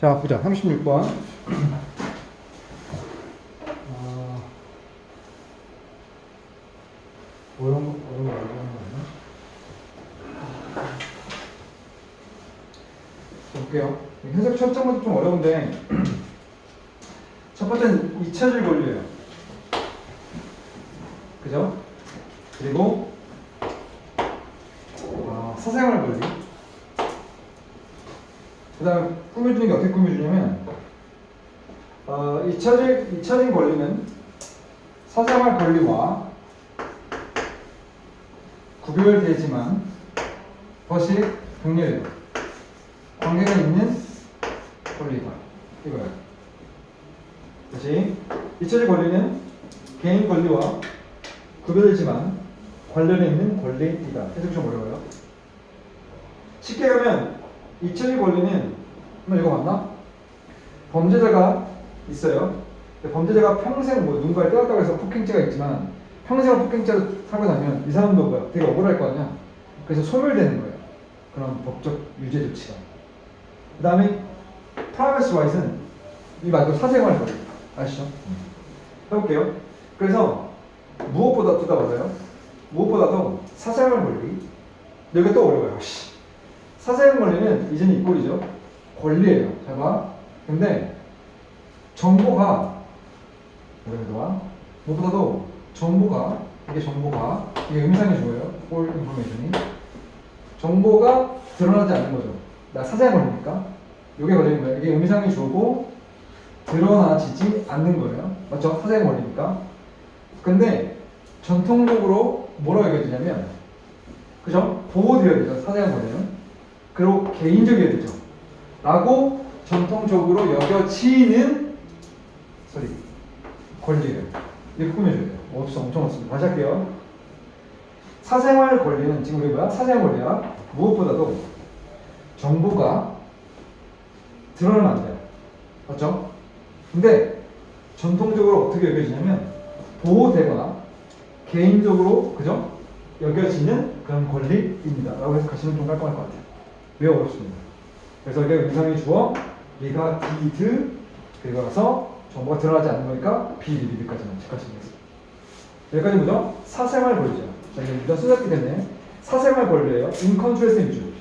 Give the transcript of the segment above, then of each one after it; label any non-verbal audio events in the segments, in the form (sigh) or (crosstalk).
자, 보자. 36번. 아, 어려운 거, 어려운 거, 어려운 거 아니야? 자, 볼게요. 해석 첫 번째 좀 어려운데, (clears throat) 첫 번째는 잊혀질 권리예요. 그죠? 그리고, 아, 사생활 권리. 그 다음에 꾸며주는 게 어떻게 꾸며주냐면 어, 잊혀질, 잊혀진 권리는 사생활 권리와 구별되지만 그것이 동일해요. 관계가 있는 권리다. 이거예요. 다시 잊혀질 권리는 개인 권리와 구별되지만 관련해 있는 권리이다. 해석 좀 어려워요. 쉽게 가면 잊혀질 권리는 한번 읽어봤나? 범죄자가 있어요. 범죄자가 평생 뭐 누군가를 때렸다고 해서 폭행죄가 있지만 평생을 폭행죄로 살고 나면 이 사람도 뭐야 되게 억울할 거 아니야. 그래서 소멸되는 거예요. 그런 법적 유죄 조치가. 그 다음에 프라이버시 라이트는 이 말고 사생활 권리 아시죠? 해볼게요. 그래서 무엇보다 두다 맞아요. 무엇보다도 사생활 권리. 여기 또 어려워요. 씨. 사생활 권리는 이제는 이 꼴이죠. 권리예요. 잘 봐. 근데 정보가 뭐래도 무엇보다도 정보가 이게 정보가 이게 음상이 좋아요. 꼴 인포메이션이 정보가 드러나지 않는 거죠. 나 사생활 권리니까 이게 걸리는 거예요. 이게 음상이 주고 드러나지지 않는 거예요. 맞죠? 사생활 권리니까. 근데 전통적으로 뭐라고 얘기해주냐면 그죠? 보호되어야 되죠. 사생활 권리는. 그리고 개인적이어야 되죠. 라고 전통적으로 여겨지는 소리 권리예요. 이렇게 꾸며줘야 돼요. 없어 엄청 없습니다. 다시 할게요. 사생활 권리는 지금 우리 뭐야? 사생활 권리야. 무엇보다도 정보가 드러나면 안 돼요. 맞죠? 근데 전통적으로 어떻게 여겨지냐면 보호되거나 개인적으로 그죠? 여겨지는 그런 권리입니다. 라고 해석하시면 좀 깔끔할 것 같아요. 왜 어렵습니다. 그래서 이게 의상이 주어 리가 디드 그리고 나서 정보가 드러나지 않는 거니까 비리비드까지만 체크하시면 되겠습니다. 여기까지 뭐죠? 사생활 권리죠. 자, 이제 일단 쓰셨기 때문에 사생활 권리예요. 인컨트레스 인주.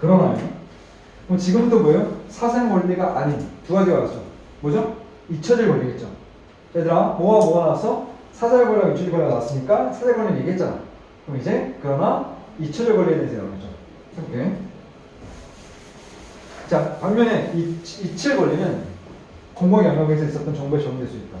그러나요. 그럼 지금부터 뭐예요? 사생 권리가 아닌 두 가지가 나왔죠. 뭐죠? 잊혀질 권리겠죠. 얘들아, 뭐와 뭐가 나왔어? 사생 권리와 잊혀질 권리가 나왔으니까 사생 권리는 얘기했잖아. 그럼 이제 그러나 잊혀질 권리에 대해서 알아보죠. 오케이. 자, 반면에 이, 잊힐 권리는 공공 영역에서 있었던 정보에 정리될 수 있다.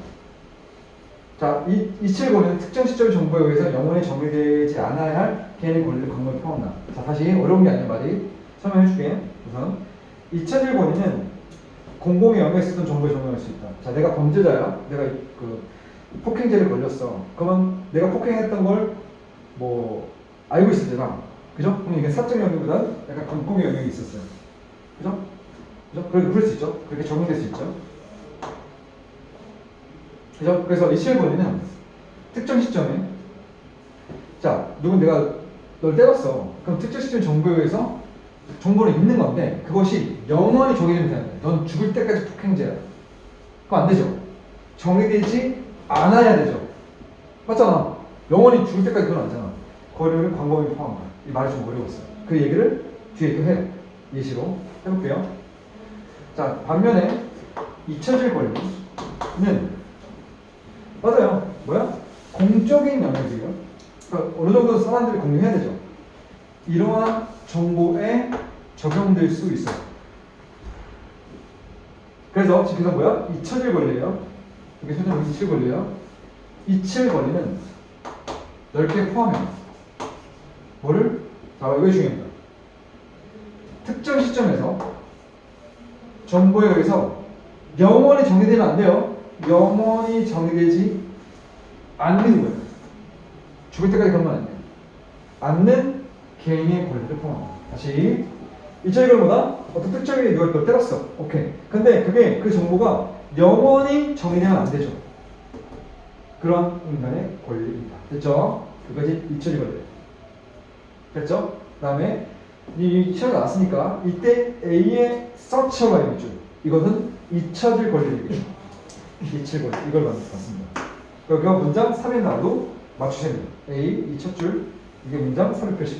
자, 이, 잊힐 권리는 특정 시점의 정보에 의해서 영원히 정리되지 않아야 할 개인의 권리를 강력히 포함한다. 자, 다시 어려운 게 아닌 말이 설명해 줄게. 우선 잊혀질 권리는 공공의 영역에 있었던 정보에 정리할 수 있다. 자, 내가 범죄자야. 내가 그 폭행죄를 걸렸어. 그러면 내가 폭행했던 걸 뭐 알고 있었잖아. 그죠? 그럼 이게 사적 영역보다 약간 공공의 영역이 있었어요. 그죠? 그죠? 그렇게 그럴 수 있죠. 그렇게 적용될 수 있죠. 그죠? 그래서 이실 권리는 특정 시점에 자, 누군 내가 널 때렸어. 그럼 특정 시점 정보에 의해서 정보는 있는 건데 그것이 영원히 정해지면 되는 거야. 넌 죽을 때까지 폭행죄야. 그럼 안 되죠. 정리되지 않아야 되죠. 맞잖아. 영원히 죽을 때까지 그건 아니잖아. 거리를 광범위 포함한 거야. 이 말이 좀 어려웠어요. 그 얘기를 뒤에 또 해요. 예시로 해볼게요. 자, 반면에 잊혀질 권리는 맞아요. 뭐야? 공적인 영역이에요. 그러니까 어느 정도 사람들이 공유해야 되죠. 이러한 정보에 적용될 수 있어요. 그래서 지금 뭐야? 잊혀질 권리예요. 이게 설정 잊힐 권리예요. 잊힐 권리는 넓게 포함해요. 뭐를? 자, 이거 중요합니다. 특정 시점에서 정보에 의해서 영원히 정리되면 안 돼요. 영원히 정리되지 않는 거예요. 죽을 때까지 그러면 안 돼요. 않는 개인의 권리를 포함합니다. 다시 이처리걸 뭐다? 어떤 특정인이 누가 너 때렸어. 오케이. 근데 그게 그 정보가 영원히 정리되면 안 되죠. 그런 인간의 권리입니다. 됐죠? 그까지 이처리 권리. 됐죠? 그 다음에 이 시험이 나왔으니까 이때 A의 서처가 있죠. 이것은 잊혀질 권리이겠죠. 잊힐 권리 이걸 봤습니다. 여기가 문장 3에 나와도 돼요. A 잊혔 줄 이게 문장 300표시.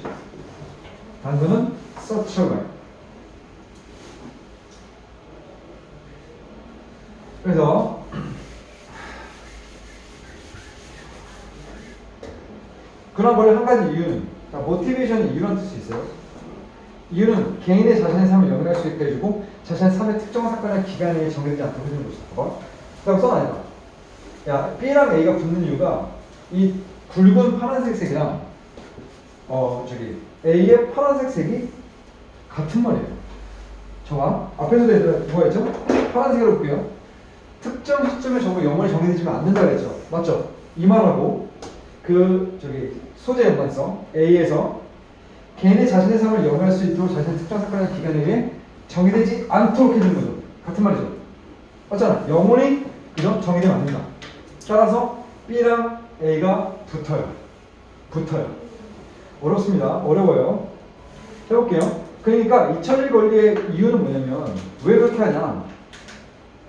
단서는 서처가. 그래서 그런 권리 한 가지 이유는 자, 모티베이션이 이유란 뜻이 있어요. 이유는 개인의 자신의 삶을 영위할 수 있게 해주고 자신의 삶의 특정한 사건이나 기간에 정해지지 않도록 해주는 것이다. 봐봐. 그다음 써놔야 야, B랑 A가 붙는 이유가 이 굵은 파란색 색이랑 어 저기 A의 파란색 색이 같은 말이에요. 저와 앞에서도 뭐가 있죠? 파란색으로 볼게요. 특정 시점에 저거 영원히 정해지면 안 된다 그랬죠. 맞죠? 이 말하고 그 저기 소재 연관성 A에서 개인의 자신의 삶을 영위할 수 있도록 자신의 특정 사건이나 기간에 의해 정의되지 않도록 해주는 거죠. 같은 말이죠. 맞잖아. 영원히 그죠? 정의되면 안 된다. 따라서 B랑 A가 붙어요. 붙어요. 어렵습니다. 어려워요. 해볼게요. 그러니까 잊혀질 권리의 이유는 뭐냐면 왜 그렇게 하냐?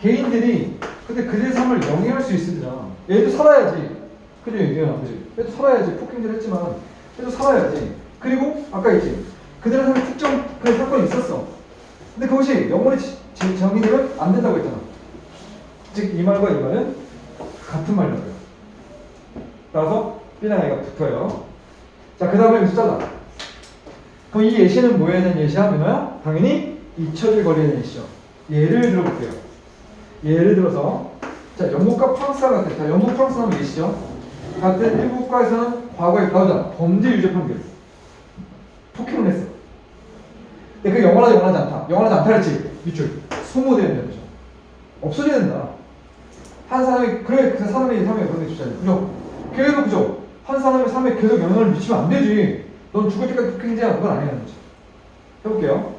개인들이 근데 그들의 삶을 영위할 수 있으잖아. 얘도 살아야지. 그죠? 얘기나 그지? 얘도 살아야지. 폭행질 했지만 얘도 살아야지. 그리고 아까 있지. 그들의 삶에 특정 그런 사건이 있었어. 근데 그것이 영원히 정의되면 안 된다고 했잖아. 즉 이 말과 이 말은 같은 말이라고요. 따라서 B랑 A가 붙어요. 자, 그 다음에 잘라. 그럼 이 예시는 뭐에 대한 민호야? 당연히 잊혀질 거리에 대한 예시죠. 예를 들어볼게요. 예를 들어서 자, 영국과 프랑스와 같은 자, 영국 프랑스 하면 예시죠. 같은 일국가에서는 과거에 가우자 범죄 유죄 판결 폭행을 했어. 근데 그 영원하지 영원하지 않다. 영원하지 않다 했지. 밑줄 소모되는 거죠. 없어져야 된다. 한 사람이 그래 그 사람이 삶에 게 주잖아요. 그죠? 계속 그죠? 한 사람의 삶에 계속 영향을 미치면 안 되지. 넌 죽을 때까지 폭행자야. 그건 아니라는 거죠. 해볼게요.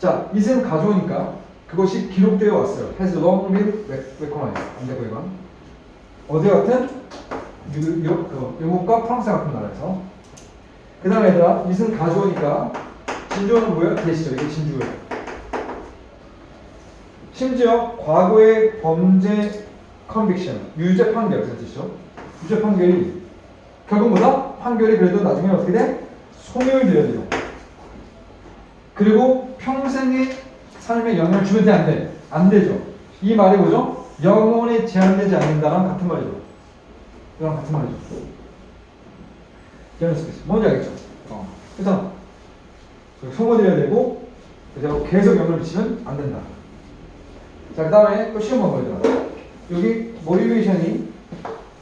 자, 이승 가져오니까 그것이 기록되어 왔어요. has long been recognized. 안 되고 이건. 어디 같은? 그, 영국과 프랑스 같은 나라에서. 그 다음에 얘들아, 이승 가져오니까 진주는 뭐예요? 대시죠. 이게 진주예요. 심지어 과거의 범죄 컨빅션, 유죄 판결, 그런 뜻이죠. 유죄 판결이 결국 뭐다? 판결이 그래도 나중에 어떻게 돼? 소멸되어야 돼요. 그리고 평생의 삶에 영향을 주면 돼, 안 돼? 안 되죠. 이 말이 뭐죠? 영원히 제한되지 않는다랑 같은 말이죠. 이랑 같은 말이죠. 수 있어. 뭔지 알겠죠? 어. 그래서 소모되어야 되고 계속 영향을 미치면 안 된다. 자, 그 다음에 또 시험 한번 보여드려. 여기 모티베이션이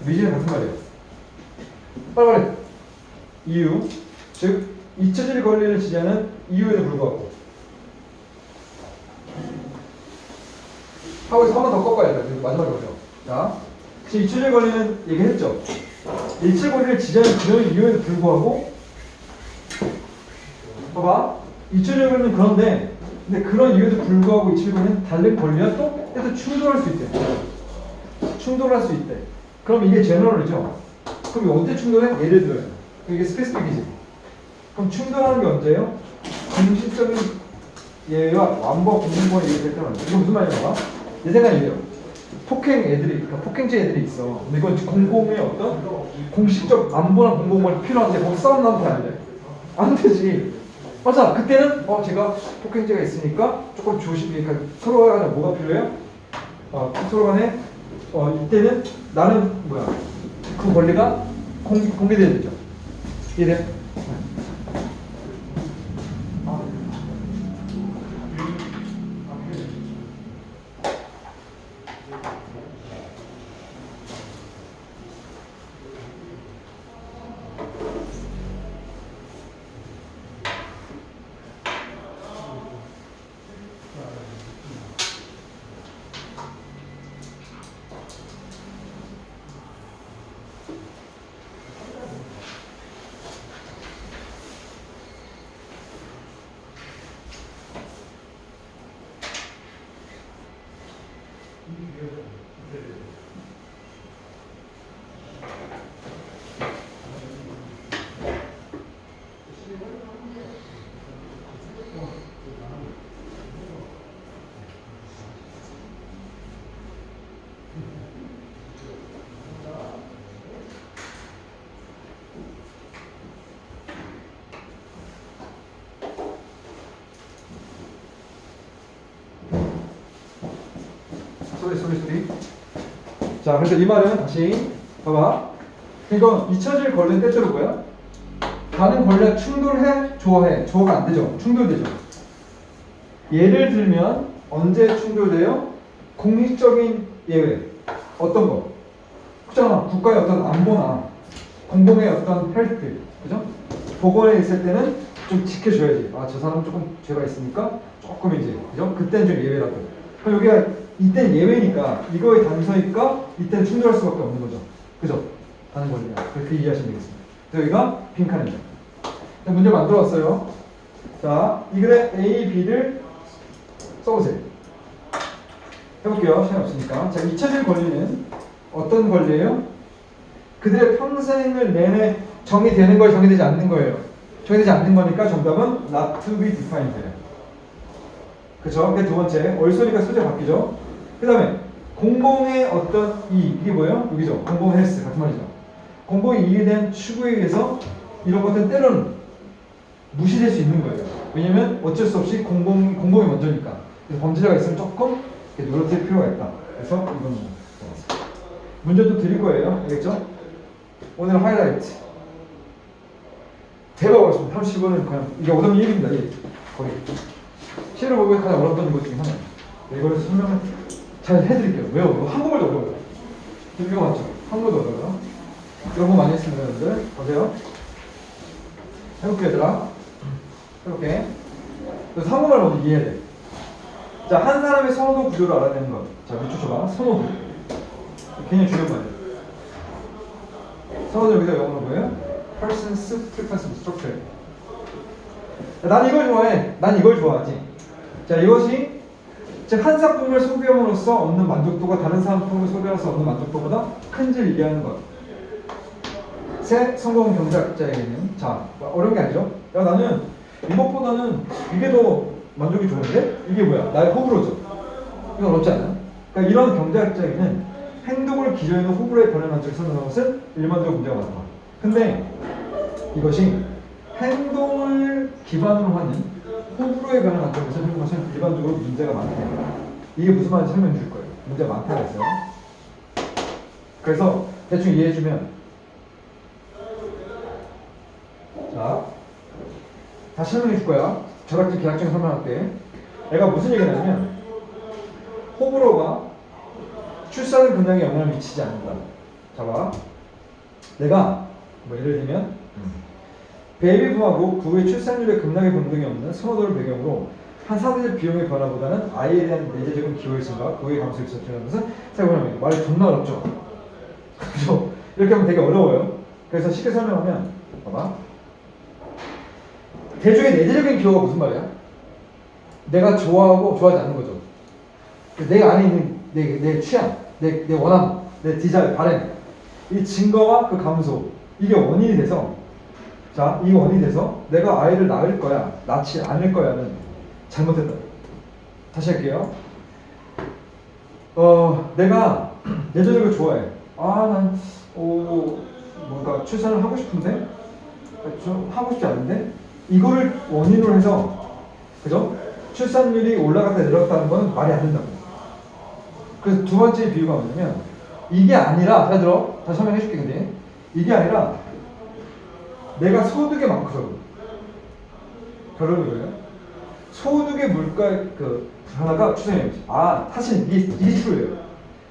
미지는 같은 말이에요. 빨리빨리. 이유. 즉, 잊혀질 권리를 지지하는 이유에도 불구하고. 하고 있어 한번 더 꺾어야 돼. 마지막에 보죠. 자, 지금 잊혀질 권리는 얘기했죠. 잊혀질 권리를 지지하는 그런 이유에도 불구하고, 봐봐. 잊혀질 권리는 그런데, 근데 그런 이유에도 불구하고 잊혀질 권리는 다른 권리와 또, 또 충돌할 수 있대. 충돌할 수 있대. 그럼 이게 제너럴이죠. 그럼 언제 충돌해? 예를 들어요. 이게 스페시픽이지. 그럼 충돌하는 게 언제예요? 공식적인 예와 완법 공공권이 얘기될 때만. 이거 무슨 말이냐면 내 생각이 이래요. 폭행 애들이, 그러니까 폭행죄 애들이 있어. 근데 이건 공공의 어떤 공식적 안보나 공공권이 필요한데 거기 싸움 나면 돼안 돼? 안 되지. 맞아. 그때는 어 제가 폭행죄가 있으니까 조금 조심히 그러니까 서로 간에 뭐가 필요해요? 어, 서로 간에 어 이때는 나는 뭐야? 그 권리가 공, 공개돼야 되죠. 이해 소리 소리. 자, 그래서 이 말은 다시 봐봐. 이거 잊혀질 권리는 때때로 뭐야? 다른 권리와 충돌해, 좋아해. 좋아가 안 되죠. 충돌되죠. 예를 들면 언제 충돌돼요? 공식적인 예외. 어떤 거? 그렇잖아. 국가의 어떤 안보나 공공의 어떤 헬스, 그죠? 보건에 있을 때는 좀 지켜줘야지. 아, 저 사람 조금 죄가 있으니까 조금 이제, 그죠? 그때는 좀 예외라고. 그럼 여기가 이때는 예외니까 이거의 단서니까 이때는 충돌할 수밖에 없는 거죠. 그죠? 다른 권리야. 그렇게 이해하시면 되겠습니다. 여기가 빈칸입니다. 자, 문제 만들어 왔어요. 자, 이 글에 A, B를 써보세요. 해볼게요. 시간 없으니까. 자, 잊혀질 권리는 어떤 권리예요? 그들의 평생을 내내 정의되는 거예요, 정의되지 않는 거예요. 정의되지 않는 거니까 정답은 not to be defined예요. 그쵸? 그게 두 번째. 얼소리가 소재 바뀌죠? 그 다음에 공공의 어떤 이익, 이게 뭐예요? 여기죠. 공공 헬스 같은 말이죠. 공공의 이익에 대한 추구에 의해서 이런 것들은 때로는 무시될 수 있는 거예요. 왜냐면 어쩔 수 없이 공공, 공공이 먼저니까. 그래서 범죄자가 있으면 조금 노력할 필요가 있다. 그래서 이건 적었어요. 문제 또 드릴 거예요. 알겠죠? 오늘 하이라이트. 대박 어렵습니다. 35는 그냥, 이게 오답 1입니다. 1. 거의. 시를 보면 가장 어렵던 것 중에 하나예요. 네, 이거를 설명을 잘 해드릴게요. 왜요? 한국말도 어려워요. 이거 맞죠? 한국말도 어려워요. 이런 거 많이 했습니다, 여러분들. 보세요. 해볼게, 얘들아. 해볼게. 그래서 한국말 먼저 이해해야 돼. 자, 한 사람의 선호도 구조를 알아내는 것. 자, 밑줄 쳐봐. 선호도. 굉장히 중요한 말이에요. 선호도 여기서 영어로 뭐예요? Person's preference structure. 난 이걸 좋아해. 난 이걸 좋아하지. 자, 이것이 즉 한 상품을 소비함으로써 얻는 만족도가 다른 상품을 소비해서 얻는 만족도보다 큰지를 얘기하는 것. 새 성공 경제학자에게는 자 어려운 게 아니죠. 야 나는 이것보다는 이게 더 만족이 좋은데 이게 뭐야? 나의 호불호죠. 이건 어렵지 않아요? 그러니까 이런 경제학자에게는 행동을 기저에는 호불호의 변화 만족을 설명하는 것은 일반적으로 문제가 많다. 근데 이것이 행동을 기반으로 하는 호불호의 변화 만족을 설명하는 것은 일반적으로 문제가 많다. 이게 무슨 말인지 설명해 줄 거예요. 문제가 많다고 했어요. 그래서 대충 이해해 주면 자, 다시 설명해 줄 거야. 절약적 계약적 설명할게. 애가 무슨 얘기를 하냐면 호불호가 출산 근량에 영향을 미치지 않는다. 잡아. 내가 뭐 예를 들면 베이비붐하고 그 후에 출산율의 급락의 변동이 없는 선호도를 배경으로 한 사회적 비용의 변화보다는 아이에 대한 내재적인 기호의 증가, 그 후의 감소를 일으키는 것은 생각해보면 말이 존나 어렵죠. 그죠? 이렇게 하면 되게 어려워요. 그래서 쉽게 설명하면 봐봐. 대중의 내재적인 기호가 무슨 말이야? 내가 좋아하고 좋아하지 않는 거죠. 내 안에 있는 내, 내 취향, 내, 내 원함, 내 디자인, 바램 이 증거와 그 감소 이게 원인이 돼서 자, 이 원인이 돼서 내가 아이를 낳을 거야, 낳지 않을 거야는 잘못했다. 다시 할게요. 어, 내가 (clears throat) 내재적으로 좋아해. 아, 난, 오, 뭔가 출산을 하고 싶은데, 좀 하고 싶지 않은데, 이거를 원인으로 해서, 그죠? 출산율이 올라갔다 내려갔다는 건 말이 안 된다고. 그래서 두 번째 비유가 뭐냐면, 이게 아니라, 잘 들어. 다시 설명해 줄게, 근데. 이게 아니라, 내가 소득이 많거든. 결론은 뭐예요? 소득의 물가 그 변화가 추세예요. 아, 사실 이, 이 트루예요.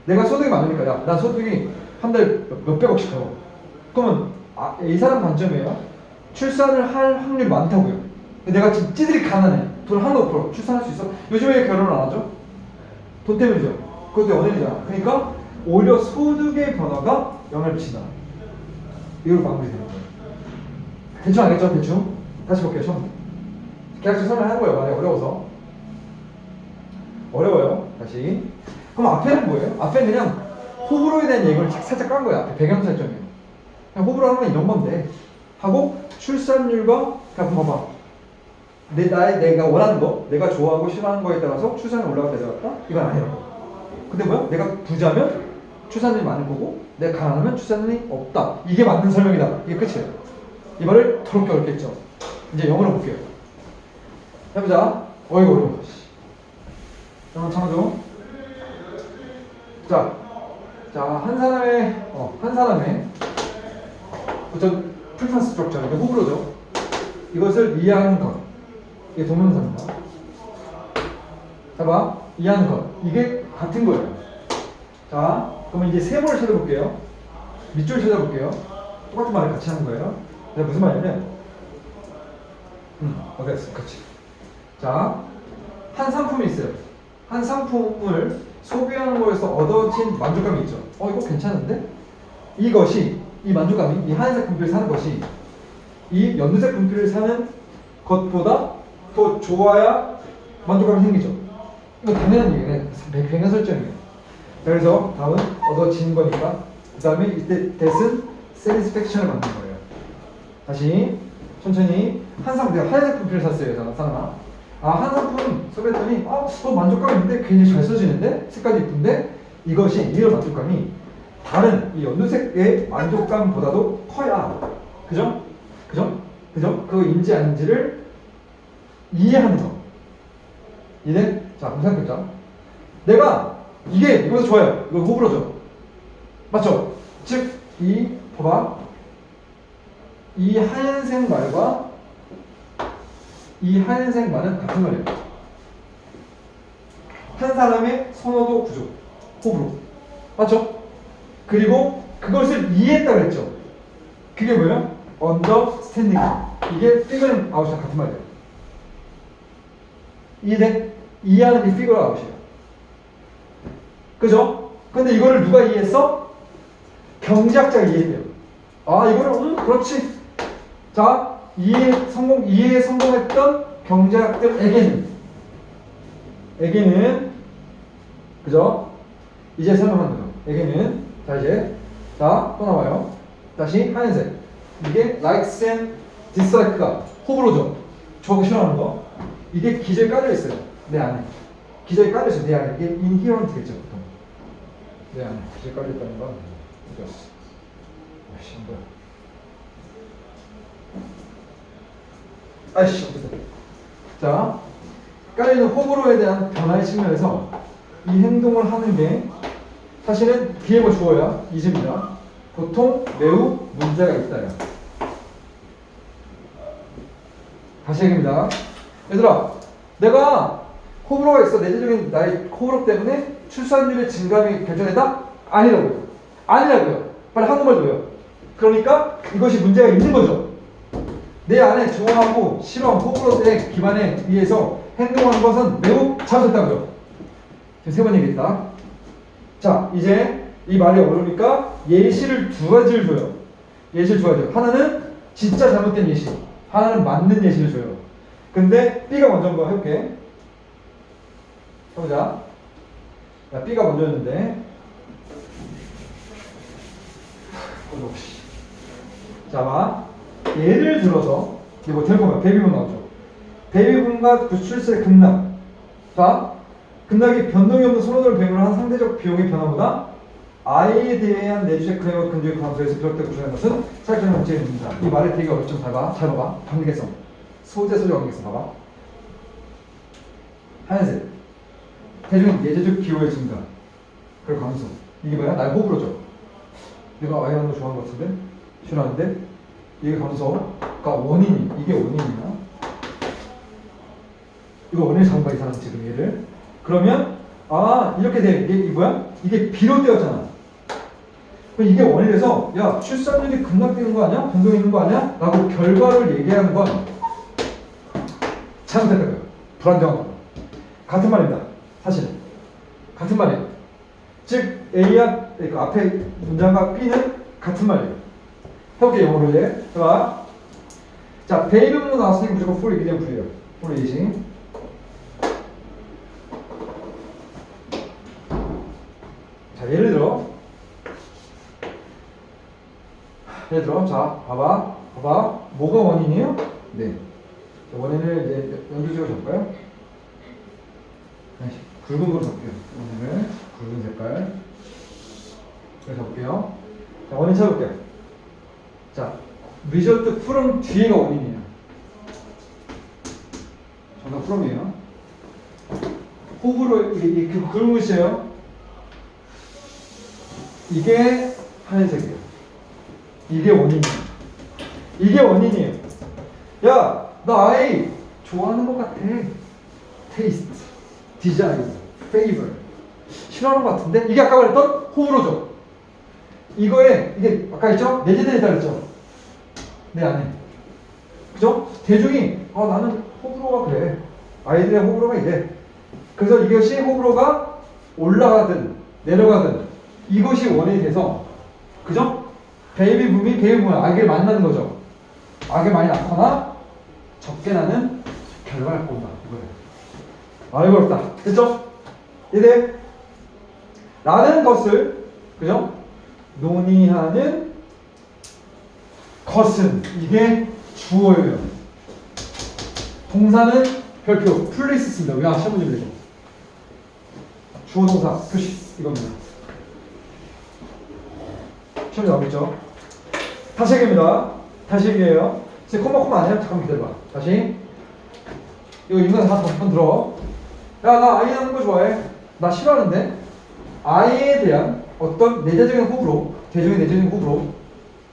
내가 소득이 많으니까, 야, 난 소득이 한 달에 몇백억씩 들어. 그러면 아, 이 사람 관점이에요. 출산을 할 확률이 많다고요. 내가 지금 찌들이 가난해. 돈 하나도 없어. 출산할 수 있어? 요즘에 왜 결혼을 안 하죠? 돈 때문이죠. 그것도 연예인이잖아. 그러니까 오히려 소득의 변화가 영향을 미친다. 이걸 마무리되는 거예요. 대충 알겠죠? 대충? 다시 볼게요. 처음. 계약서 설명하는 거예요. 만약 어려워서. 어려워요. 다시. 그럼 앞에는 뭐예요? 앞에는 그냥 호불호에 대한 얘기를 살짝 깐 거야. 앞에 배경 설정이에요. 그냥 호불호 하면 이런 건데. 하고 출산율과 그냥 봐봐. 내 나의 내가 원하는 거, 내가 좋아하고 싫어하는 거에 따라서 출산이 올라갔다 내려갔다? 이건 아니라고. 근데 뭐야? 내가 부자면 출산율이 많을 거고, 내가 가난하면 출산율이 없다. 이게 맞는 설명이다. 이게 끝이에요. 이 말을 더럽게 어렵겠죠. 이제 영어로 볼게요. 해보자. 어이구, 어려워. 씨. 잠깐 참아줘. 자, 자, 한 사람의, 어, 한 사람의 어떤 프리퍼런스 스트럭처, 이게 호불호죠. 이것을 이해하는 것. 이게 동명사입니다. 자, 봐. 이해하는 것. 이게 같은 거예요. 자, 그러면 이제 세모를 찾아볼게요. 밑줄 찾아볼게요. 똑같은 말을 같이 하는 거예요. 자, 무슨 말이냐면, 음, 어, 됐어. 그렇지. 자, 한 상품이 있어요. 한 상품을 소비하는 거에서 얻어진 만족감이 있죠. 어, 이거 괜찮은데? 이것이, 이 만족감이, 이 하얀색 분필을 사는 것이 이 연두색 분필을 사는 것보다 더 좋아야 만족감이 생기죠. 이거 당연한 얘기네. 배- 배경 설정이에요. 자, 그래서 다음은 얻어진 거니까 그 다음에 이때 that은 satisfaction을 만든 거예요. 다시 천천히 한 내가 하얀색 분필을 샀어요. 자, 사나. 아, 한 상품 소비했더니 아, 어, 만족감 있는데 굉장히 잘 써지는데 색깔이 이쁜데 이것이 이런 만족감이 다른 이 연두색의 만족감보다도 커야 그죠? 그죠? 그죠? 그거 인지 아닌지를 이해하는 거. 이해? 자, 그럼 생각해보자. 내가 이게 이거보다 좋아요. 이거 호불호죠. 맞죠? 즉, 이, 봐봐. 이 하얀색 말과 이 하얀색 말은 같은 말이에요. 한 사람의 선호도 구조, 호불호. 맞죠? 그리고 그것을 이해했다 그랬죠. 그게 뭐예요? understanding. 이게 figure out이랑 같은 말이에요. 이해돼? 이해하는 이 figure out이에요. 그죠? 근데 이거를 누가 이해했어? 경제학자가 이해했대요. 아, 이거를, 음, 그렇지. 자, 이해 성공, 이해에 성공했던 경제학들에게는, 에게는, 그죠? 이제 설명한 거죠. 에게는, 자, 이제, 자, 또 나와요. 다시 하얀색. 이게 likes and dislike가 호불호죠. 저거 싫어하는 거. 이게 기저에 깔려 있어요. 내 안에. 기저에 깔려 있어요. 내 안에. 이게 inherent겠죠, 보통. 내 안에 기저에 깔려 있다는 건? 아이씨, 뭐야. 아이씨. 자, 깔려있는 호불호에 대한 변화의 측면에서 이 행동을 하는 게 사실은 비행어 주어야 이즈입니다. 보통 매우 문제가 있다요. 다시 얘기입니다. 얘들아, 내가 호불호가 있어. 내재적인 나의 호불호 때문에 출산율의 증감이 결정했다? 아니라고요. 아니라고요. 빨리 한국말 줘요. 그러니까 이것이 문제가 있는 거죠. 내 안에 좋아하고 싫어 호불호에 기반에 의해서 행동하는 것은 매우 잘못했다고요. 지금 세 번 얘기했다. 자, 이제 이 말이 어려우니까 예시를 두 가지를 줘요. 예시를 두 가지. 하나는 진짜 잘못된 예시. 하나는 맞는 예시를 줘요. 근데 B가 먼저 한번 해볼게. 해보자. 야, B가 먼저였는데. 자, 봐. 예를 들어서, 이거 뭐 될거면 베이비붐 나오죠. 베이비붐과 부출세 급락. 자, 급락이 변동이 없는 선호도를 배분을 한 상대적 비용의 변화보다 아이에 대한 내주식 클레임과 근저의 감소에서 비롯되고 구조하는 것은 사회적 문제입니다. 이 말의 되게 어렵죠. 잘 봐. 잘 봐봐. 관계성. 소재 소재 관계성 봐봐. 하얀색. 대중 예제적 기호의 증가. 그리고 감소. 이게 뭐야? 날 호불호죠. 내가 아이 하는 거 좋아하는 것 같은데? 싫어하는데? 이게 감소가 원인이, 이게 원인이야. 이거 잡은 거야, 이 사람 지금 얘를. 그러면, 아, 이렇게 돼. 이게, 이 뭐야? 이게 비롯되었잖아. 그럼 이게 원인에서, 야, 출산율이 급락되는 거 아니야? 변동이 있는 거 아니야? 라고 결과를 얘기하는 건 잘못했던 거예요. 불안정한 거. 같은 말입니다. 사실은. 같은 말이에요. 즉, A와, 그 앞에 문장과 B는 같은 말이에요. 해볼게요, 영어로 이제. 자, 자, 베이비문으로 나왔으니까 무조건 풀이 그냥 풀이에요. 풀이 예시. 자, 예를 들어. 예를 들어, 자, 봐봐. 봐봐. 뭐가 원인이에요? 네. 자, 원인을 이제 연두색으로 잡을까요? 굵은 거로 잡게요. 원인을. 굵은 색깔. 이렇게 잡을게요. 자, 원인 찾아볼게요. 자, 리절트 프롬 뒤에가 원인이에요. 정답 프롬이에요. 호불호, 이게, 이게 그 굵은 글씨예요. 이게 하얀색이에요. 이게 원인이에요. 이게 원인이에요. 야, 나 아이 좋아하는 것 같아. 테이스트, 디자인, 페이버. 싫어하는 것 같은데? 이게 아까 말했던 호불호죠. 이거에, 이게 아까 있죠? 내재되어 있다 그랬죠? 내 안에. 그죠? 대중이, 어, 나는 호불호가 그래. 아이들의 호불호가 이래. 그래서 이것이 호불호가 올라가든 내려가든 이것이 원인이 돼서 그죠? 베이비 붐이 베이비 붐이 아기를 만나는 거죠. 아기 많이 낳거나 적게 낳는 결과를 본다. 이거예요. 아이고 어렵다. 됐죠? 이제 라는 것을 그죠? 논의하는 것은 이게 주어예요. 동사는 별표 플레이스 씁니다. 왜 시험 문제 되죠? 주어 동사 표시 이겁니다. 시험에 나오겠죠? 다시 얘기합니다. 다시 얘기해요. 지금 콤마 콤마 아니야? 잠깐 기다려봐. 다시. 이거 인간 다 다시 번 들어. 야, 나 아이 하는 거 좋아해. 나 싫어하는데. 아이에 대한 어떤 내재적인 호불호, 대중의 내재적인 호불호,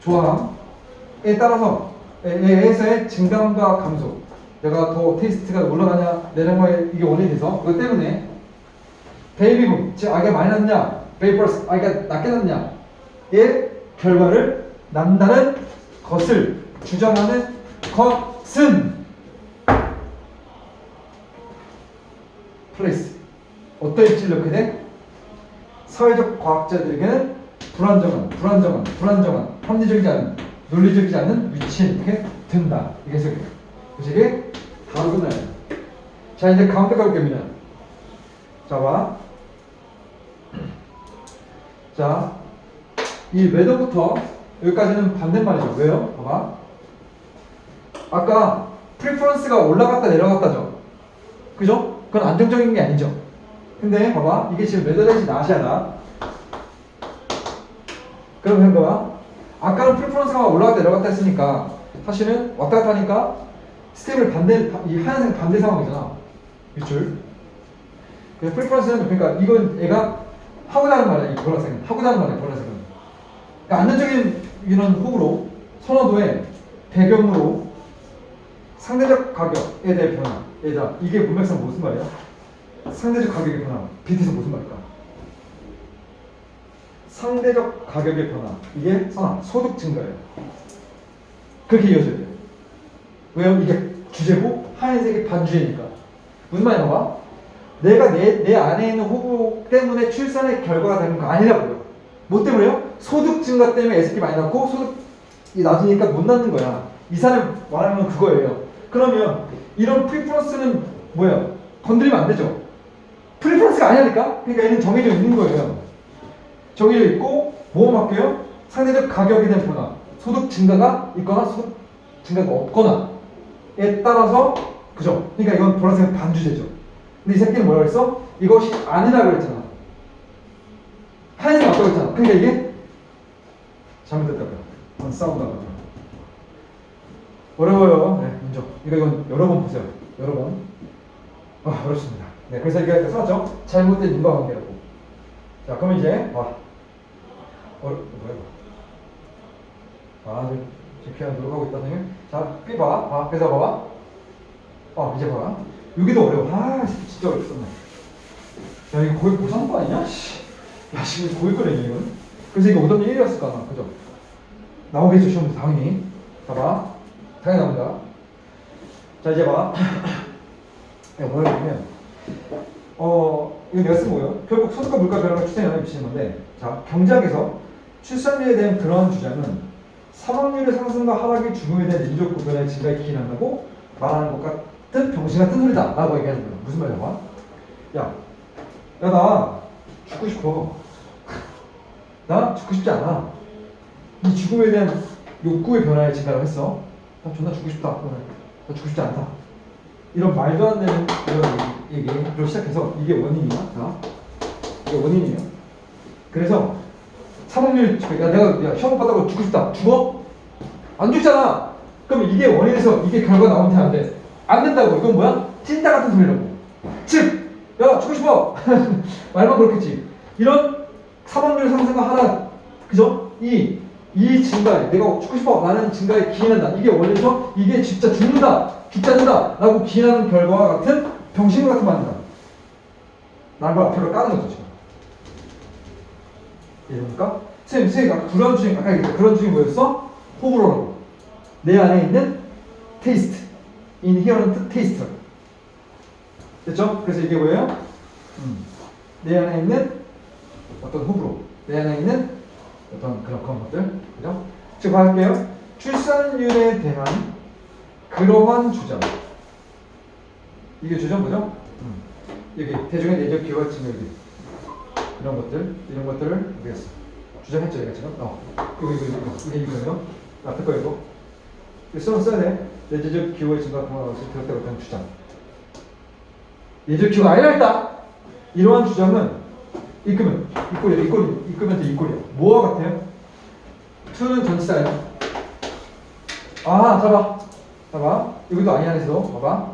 좋아함에 따라서 에서의 증감과 감소. 내가 더 테이스트가 올라가냐, 내려가냐 이게 원인이 돼서 그것 때문에 베이비붐, 즉 아기가 많이 낳느냐, 베이버스 아기가 낮게 낳느냐의 결과를 난다는 것을 주장하는 것은 플레이스 어떤 입지를 넣게 돼? 사회적 과학자들에게는 불안정한, 불안정한, 불안정한, 합리적이지 않은, 논리적이지 않은 위치에 있게 된다. 이게 해석이에요. 그래서 이게 바로 끝나요. 자, 이제 가운데 가볼게요. 자, 봐. 자, 이 웨더부터 여기까지는 반대말이죠. 왜요? 봐봐. 아까 프리퍼런스가 올라갔다 내려갔다죠. 그죠? 그건 안정적인 게 아니죠. 근데 봐봐. 이게 지금 웨더레이지 나시아다. 그럼 한 거야. 아까는 프리퍼런스가 올라갔다 내려갔다 했으니까 사실은 왔다 갔다 하니까 스텝을 반대, 이 하얀색 반대 상황이잖아. 밑줄. 그래서 프리퍼런스는 그러니까 이건 애가 하고자 하는 말이야. 이 보라색은. 하고자 하는 말이야. 보라색은. 그러니까 안정적인 이런 호불호, 선호도의 배경으로 상대적 가격에 대해 변화. 얘다. 이게 문맥상 무슨 말이야? 상대적 가격의 변화. BT에서 무슨 말일까? 상대적 가격의 변화. 이게 선화, 소득 증가예요. 그렇게 이어져야 돼요. 왜요? 이게 주제고 하얀색이 반주제니까. 무슨 말이냐 봐? 내가 내, 내 안에 있는 호구 때문에 출산의 결과가 되는 거 아니라고요. 뭐 때문에요? 소득 증가 때문에 애새끼 많이 낳고 소득이 낮으니까 못 낳는 거야. 이 사람 말하면 그거예요. 그러면 이런 프리프런스는 뭐야? 건드리면 안 되죠. 프리프런스가 아니라니까? 그러니까 얘는 정해져 있는 거예요. 정해져 있고 뭐 맞게요? 상대적 가격에 대한 변화. 소득 증가가 있거나 소득 증가가 없거나에 따라서 그죠? 그러니까 이건 보라색 반주제죠. 근데 이 새끼는 뭐라고 했어? 이것이 아니라고 했잖아. 하얀색 맞다고 했잖아. 그러니까 이게 잘못됐다고요. 그건 싸우다가. 어려워요. 네, 인정. 이거 이건 여러 번 보세요. 여러 번. 아, 어렵습니다. 네, 그래서 이게 써놨죠? 잘못된 인과관계라고. 자, 그럼 이제 봐. 어, 뭐야 이거? 아, 지금 지금 노력하고 있다, 선생님. 자, 삐 봐. 봐. 그래서 봐봐. 어, 이제 봐라. 여기도 어려워. 아, 진짜 어렵었네. 야, 이거 거의 고상거 아니야? 씨. 야, 지금 고일 거네, 이건. 그래서 이거 1이었을 거 아마, 그죠? 나오겠죠, 시험에서 당연히. 봐봐. 당연히 나온다. 자, 이제 봐. (laughs) 야, 뭐라 그러면, 어, 이거 내가 쓴 거예요. 결국 소득과 물가 변화가 출산에 영향을 미치는 건데, 자, 경제학에서 출산율에 대한 그러한 주장은 사망률의 상승과 하락이 죽음에 대한 인적 구별의 증가에 기인한다고 말하는 것 같은 병신 같은 소리다. 라고 얘기하는 거예요. 무슨 말이야, 봐? 야, 야, 나 죽고 싶어. 나 죽고 싶지 않아. 이 죽음에 대한 욕구의 변화에 증가를 했어. 나 존나 죽고 싶다. 나 죽고 싶지 않다. 이런 말도 안 되는 이런 얘기, 얘기로 시작해서 이게 원인이야. 자, 이게 원인이에요. 그래서 사망률, 야, 내가 야, 시험 봤다고 죽고 싶다. 죽어? 안 죽잖아. 그럼 이게 원인에서 이게 결과 나오면 안 돼. 안 된다고. 이건 뭐야? 찐따 같은 소리라고. 즉, 야, 죽고 싶어. (laughs) 말만 그렇겠지. 이런 사망률 상승과 하락 그죠? 이, 이 증가에, 내가 죽고 싶어. 나는 증가에 기인한다. 이게 원리죠? 이게 진짜 죽는다. 죽지 않는다. 라고 기인하는 결과와 같은 병신 같은 말이다. 나를 앞으로 까는 거죠, 지금. 이해됩니까? 선생님, 선생님, 아까 그런 주행, 아까 얘기했죠. 그런 주행이 뭐였어? 호불호라고. 내 안에 있는 테이스트. 인히어런트 테이스트. 됐죠? 그래서 이게 뭐예요? 음. 내 안에 있는 어떤 호불호, 내 안에 있는 어떤 그런 그런 것들, 그죠? 지금 할게요. 출산율에 대한 그러한 주장. 이게 주장 뭐죠? 음. 여기 대중의 내적 증명들 이런 것들, 이런 것들을 우리가 주장했죠, 얘가 지금. 어, 이거 이거 이거 이게 이거예요. 앞에 거 이거. 써서 써야 돼. 내재적 기호의 증가 없이 들었다 못한 주장. 내적 기호가 아니라 했다. 이러한 주장은 이꼴이야, 이꼴 이끄면 돼, 이꼴이야. 뭐와 같아요? 투는 전치사예요. 아, 잡아, 잡아. 이것도 아니 안에서 봐봐.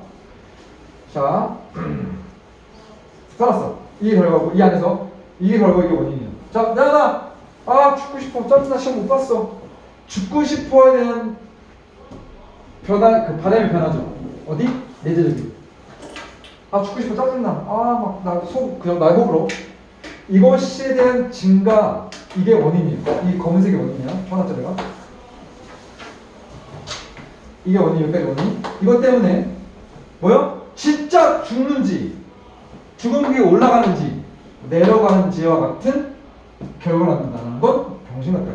자, (clears throat) 살았어. 이게 결과고 이 안에서 이게 결과 이게 원인이야. 자, 나나 아 죽고 싶어. 짜증나 시험 못 봤어. 죽고 싶어에 대한 변화 그 바람의 변화죠. 어디? 내재적인. 아 죽고 싶어 짜증나. 아 막 나 속 그냥 날 호불호. 이것에 대한 증가 이게 원인이에요. 이 검은색이 원인이야. 하나짜리가. 이게 원인 여기까지 원인. 이것 때문에 뭐요? 진짜 죽는지 죽음 위에 올라가는지 내려가는지와 같은 결과를 낳는다는 건 병신 같다.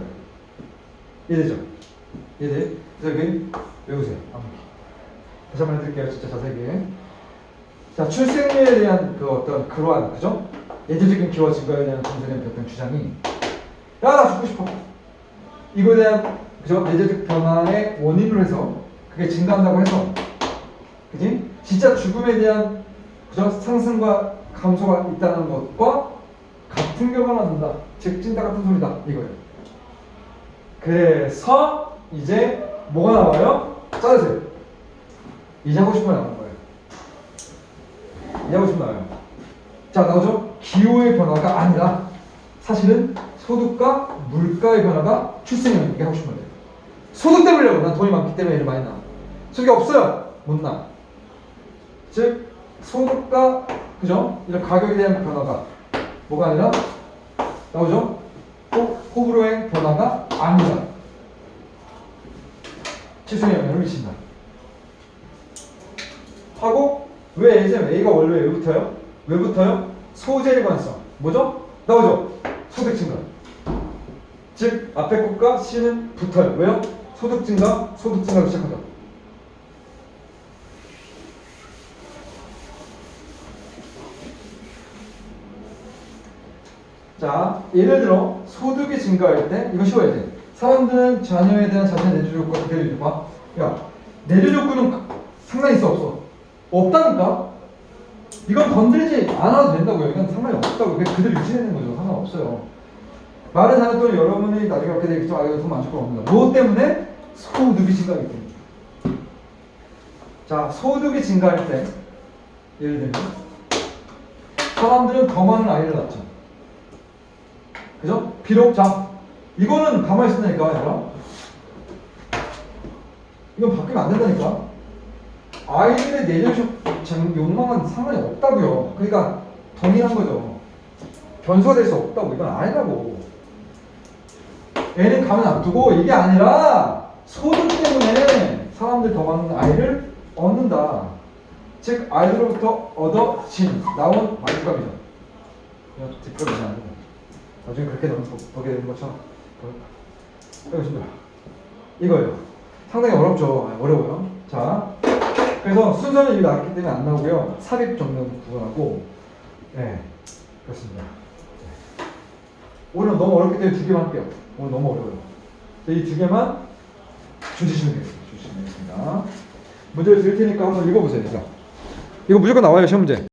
이해되죠? 이해돼? 그래서 여기 외우세요. 다시 한번 해드릴게요. 진짜 자세하게. 자, 출생률에 대한 그 어떤 그러한, 그죠? 예제적인 기와 증가에 대한 검사된 어떤 주장이 야, 나 죽고 싶어. 이거에 대한, 그죠? 예제적 변화의 원인으로 해서 그게 증가한다고 해서 그지? 진짜 죽음에 대한 그죠? 상승과 감소가 있다는 것과 같은 결과를 낳는다. 즉 찐따 같은 소리다. 이거예요. 그래서 이제 뭐가 나와요? 짜주세요. 이제 하고 싶은 말 나오는 거예요. 이제 하고 싶은 말 나와요. 자 나오죠? 기호의 변화가 아니라 사실은 소득과 물가의 변화가 출생률 이게 하고 싶은 거예요. 소득 때문이라고 난 돈이 많기 때문에 일 많이 나. 소득이 없어요. 못 나. 즉 소득과 그죠? 이런 가격에 대한 변화가 뭐가 아니라 나오죠? 호, 호불호의 변화가 아니다. 치수의 영향을 미친다. 하고 왜 A는 A가 원래 왜 붙어요? 왜 붙어요? 소재 관성. 뭐죠? 나오죠? 소득 증가. 즉 앞에 것과 C는 붙어요. 왜요? 소득 증가, 소득 증가로 시작하죠. 자, 예를 들어 소득이 증가할 때 이거 쉬워야 돼. 사람들은 자녀에 대한 자신의 내주 조건을 그대로 봐. 야, 내주 조건은 상관이 있어 없어? 없다니까. 이건 건드리지 않아도 된다고요. 이건 상관이 없다고. 그냥 그대로 유지되는 거죠. 상관없어요. 말은 안 해도 여러분이 나중에 어떻게 되겠죠? 아, 이거 돈 많을 거 없는다. 뭐 때문에? 소득이 증가하기 때문에. 자, 소득이 증가할 때 예를 들면 사람들은 더 많은 아이를 낳죠. 그죠? 비록 자 이거는 가만히 있으니까 얘들아 이건 바뀌면 안 된다니까 아이들의 내적 욕망은 상관이 없다고요 그러니까 동일한 거죠 변수가 될 수 없다고 이건 아니라고 애는 가만 안 두고 이게 아니라 소득 때문에 사람들 더 많은 아이를 얻는다 즉 아이들로부터 얻어진 나온 말값이죠 그냥 뒷값이지 않고 나중에 그렇게 보- 보게 되는 것처럼 알겠습니다. 이거예요. 상당히 어렵죠. 아, 어려워요. 자, 그래서 순서는 이미 나왔기 때문에 안 나오고요. 삽입 정면 구분하고, 네, 그렇습니다. 네. 오늘 너무 어렵기 때문에 두 개만 할게요. 오늘 너무 어려워요. 이 두 개만 주시면 되겠습니다. 주시면 되겠습니다. 문제를 드릴 테니까 한번 읽어보세요. 자. 이거 무조건 나와요, 시험 문제.